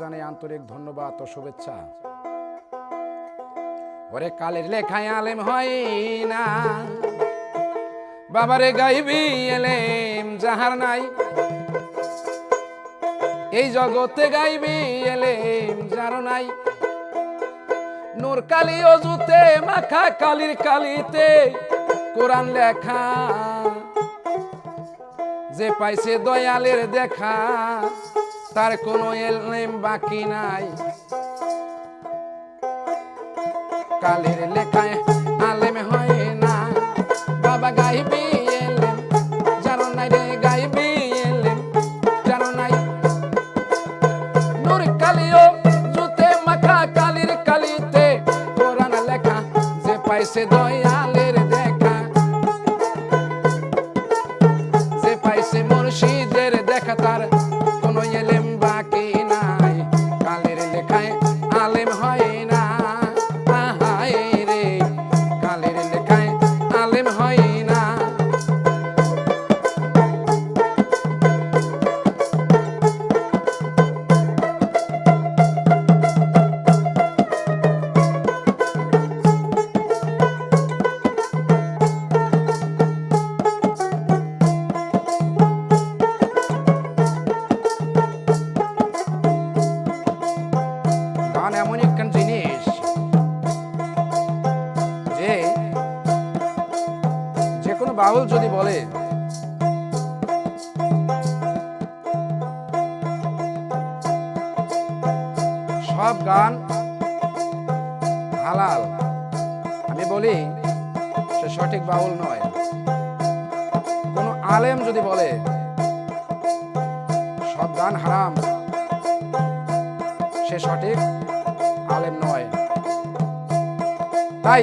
জানাই আন্তরিক ধন্যবাদ ও শুভেচ্ছা। ওরে কালের লেখায় আলেম হয় না। বাবারে গাইবি এলেম যাহার নাই। এই জগতে গাইবি এলেম যার নাই। নূর কালি অজুতে, মাখা কালির কালিতে, কোরআন লেখা। যে পাইছে দয়ালের দেখা। তার কোনো এলনেম বাকি নাই। কালের লেখায় আলেম হয় না। বাবা গাইবি এলেম জানো নাই রে গাইবি এলেম জানো নাই। নূর কালিও জুতে মাখা কালির কালিতে, কোরআন লেখা যে পাইছে দয়ালের দেখা। যে পাইছে মুর্শিদের দেখা তার বাউল যদি বলে। সব গান হালাল। আমি বলি, সে সঠিক বাউল নয়। কোন আলেম যদি বলে, সব গান হারাম, সে সঠিক আলেম নয়। তাই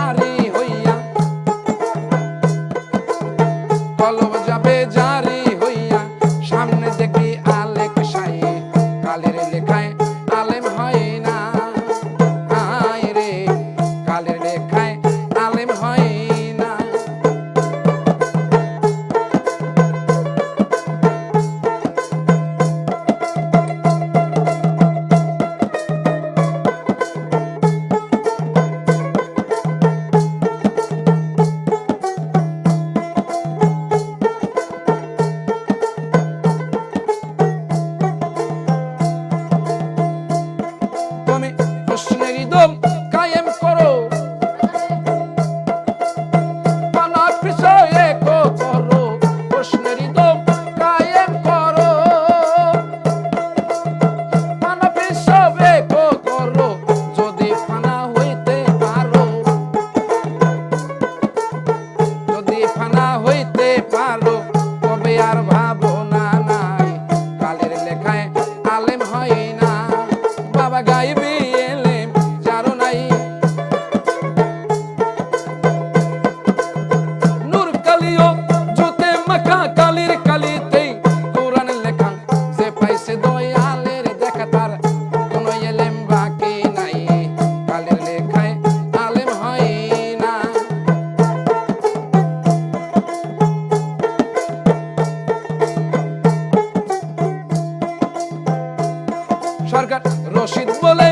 সরকার রশিদ বলে